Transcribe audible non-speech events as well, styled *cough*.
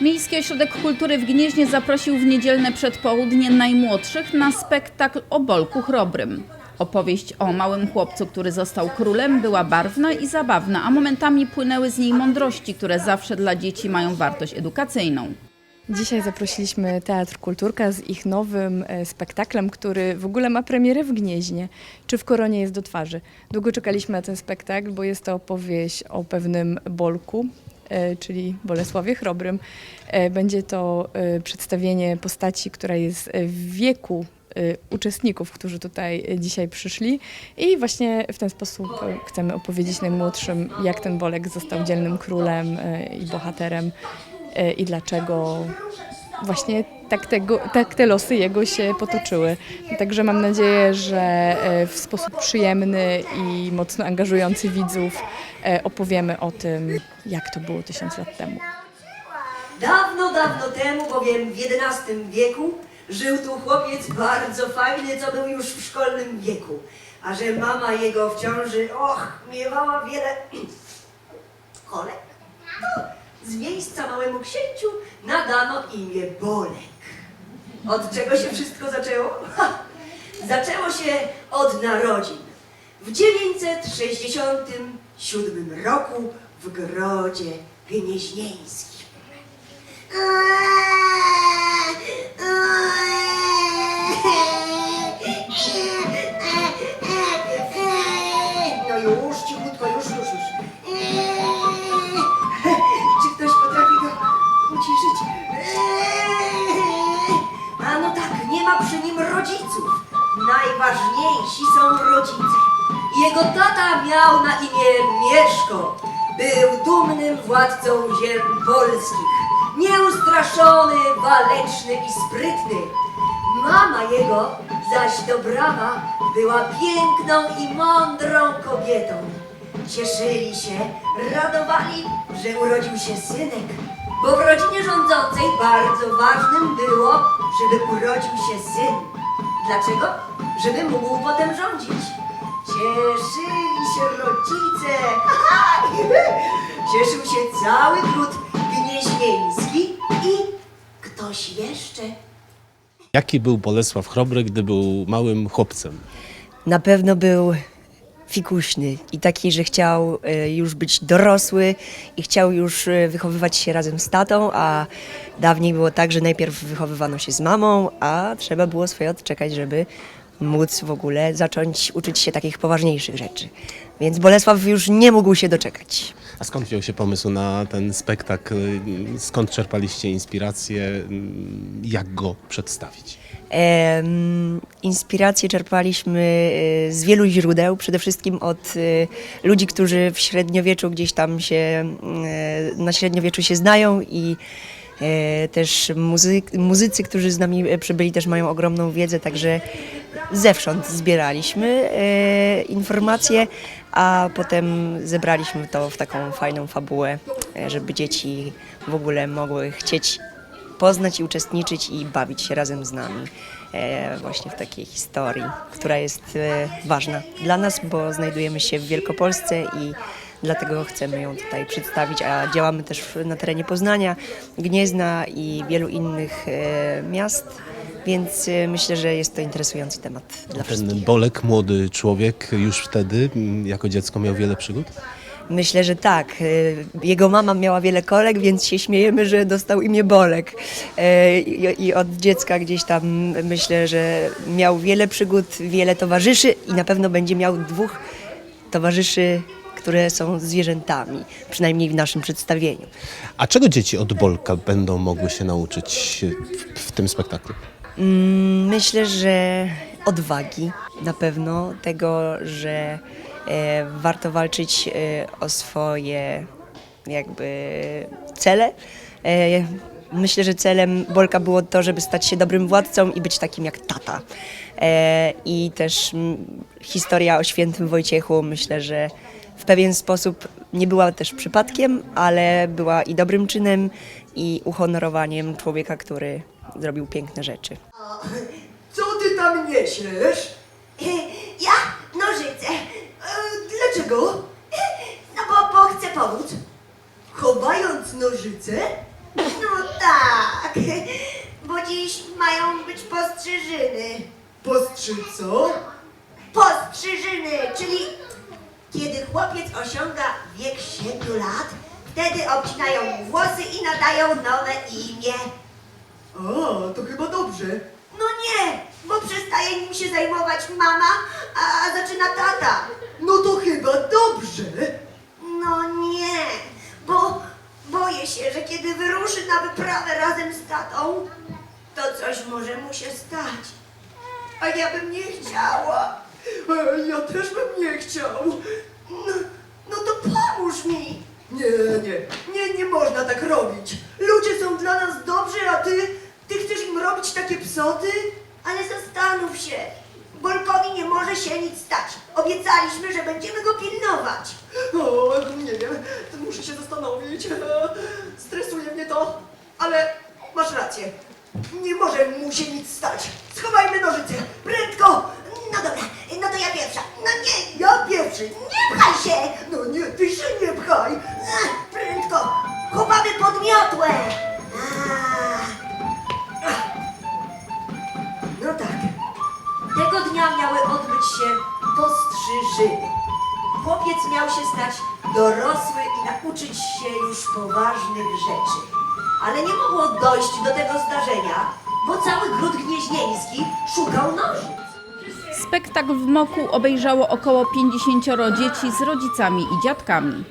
Miejski Ośrodek Kultury w Gnieźnie zaprosił w niedzielne przedpołudnie najmłodszych na spektakl o Bolku Chrobrym. Opowieść o małym chłopcu, który został królem, była barwna i zabawna, a momentami płynęły z niej mądrości, które zawsze dla dzieci mają wartość edukacyjną. Dzisiaj zaprosiliśmy Teatr Kulturka z ich nowym e, spektaklem, który w ogóle ma premierę w Gnieźnie. Czy w Koronie jest do twarzy? Długo czekaliśmy na ten spektakl, bo jest to opowieść o pewnym Bolku, czyli Bolesławie Chrobrym. E, Będzie to e, przedstawienie postaci, która jest e, w wieku e, uczestników, którzy tutaj e, dzisiaj przyszli i właśnie w ten sposób e, chcemy opowiedzieć najmłodszym, jak ten Bolek został dzielnym królem e, i bohaterem e, i dlaczego właśnie tak, tak te losy jego się potoczyły. Także mam nadzieję, że e, w sposób przyjemny i mocno angażujący widzów e, opowiemy o tym, jak to było tysiąc lat temu. Dawno, dawno temu, bowiem w XI wieku, żył tu chłopiec bardzo fajny, co był już w szkolnym wieku. A że mama jego w ciąży, och, miewała wiele *clears throat* kolek, z miejsca małemu księciu nadano imię Bolek. Od czego się wszystko zaczęło? Ha! Zaczęło się od narodzin. W 967 roku w Grodzie Gnieźnieńskim. Najważniejsi są rodzice. Jego tata miał na imię Mieszko. Był dumnym władcą ziem polskich. Nieustraszony, waleczny i sprytny. Mama jego zaś dobrawa była piękną i mądrą kobietą. Cieszyli się, radowali, że urodził się synek, bo w rodzinie rządzącej bardzo ważnym było, żeby urodził się syn. Dlaczego? Żeby mógł potem rządzić. Cieszyli się rodzice. *laughs* Cieszył się cały gród gnieźnieński i ktoś jeszcze. Jaki był Bolesław Chrobry, gdy był małym chłopcem? Na pewno był fikuśny i taki, że chciał e, już być dorosły i chciał już e, wychowywać się razem z tatą, a dawniej było tak, że najpierw wychowywano się z mamą, a trzeba było swoje odczekać, żeby móc w ogóle zacząć uczyć się takich poważniejszych rzeczy. Więc Bolesław już nie mógł się doczekać. A skąd wziął się pomysł na ten spektakl? Skąd czerpaliście inspirację? Jak go przedstawić? Em, Inspirację czerpaliśmy e, z wielu źródeł, przede wszystkim od e, ludzi, którzy w średniowieczu gdzieś tam się, e, na średniowieczu się znają i też muzyk, muzycy, którzy z nami przybyli też mają ogromną wiedzę, także zewsząd zbieraliśmy informacje, a potem zebraliśmy to w taką fajną fabułę, e, żeby dzieci w ogóle mogły chcieć poznać i uczestniczyć i bawić się razem z nami e, właśnie w takiej historii, która jest e, ważna dla nas, bo znajdujemy się w Wielkopolsce i dlatego chcemy ją tutaj przedstawić, a działamy też na terenie Poznania, Gniezna i wielu innych miast, więc e, myślę, że jest to interesujący temat dla Ten wszystkich. Bolek, młody człowiek, już wtedy, m, jako dziecko, miał wiele przygód? Myślę, że tak. E, Jego mama miała wiele kolek, więc się śmiejemy, że dostał imię Bolek. E, I i od dziecka gdzieś tam myślę, że miał wiele przygód, wiele towarzyszy i na pewno będzie miał dwóch towarzyszy, które są zwierzętami, przynajmniej w naszym przedstawieniu. A czego dzieci od Bolka będą mogły się nauczyć w, w tym spektaklu? Mm, Myślę, że odwagi na pewno, tego, że e, warto walczyć e, o swoje jakby cele. E, myślę, że celem Bolka było to, żeby stać się dobrym władcą i być takim jak tata. E, I też mm, historia o świętym Wojciechu myślę, że w pewien sposób nie była też przypadkiem, ale była i dobrym czynem, i uhonorowaniem człowieka, który zrobił piękne rzeczy. Co ty tam niesiesz? Ja nożyce. Dlaczego? No bo, bo chcę pomóc. Chowając nożyce, No tak, bo dziś mają być postrzyżyny. Postrzy co? Postrzyżyny, czyli kiedy chłopiec osiąga wiek 7 lat, wtedy obcinają mu włosy i nadają nowe imię. A, to chyba dobrze. No nie, bo przestaje nim się zajmować mama, a zaczyna tata. No to chyba dobrze. No nie, bo boję się, że kiedy wyruszy na wyprawę razem z tatą, to coś może mu się stać. A ja bym nie chciała. E, Ja też bym nie chciał. No, no to pomóż mi. Nie, nie można tak robić. Ludzie są dla nas dobrzy, a ty, ty chcesz im takie psoty? Ale zastanów się. Bolkowi nie może się nic stać. Obiecaliśmy, że będziemy go pilnować. O, nie wiem, to muszę się zastanowić. Stresuje mnie to, ale masz rację. Nie może mu się nic stać. Schowajmy nożyce, prędko! No dobra, no to ja pierwsza. No nie, Ja pierwszy. Się postrzyżyny. Chłopiec miał się stać dorosły i nauczyć się już poważnych rzeczy. Ale nie mogło dojść do tego zdarzenia, bo cały gród gnieźnieński szukał nożyc. Spektakl w Moku obejrzało około 50 dzieci z rodzicami i dziadkami.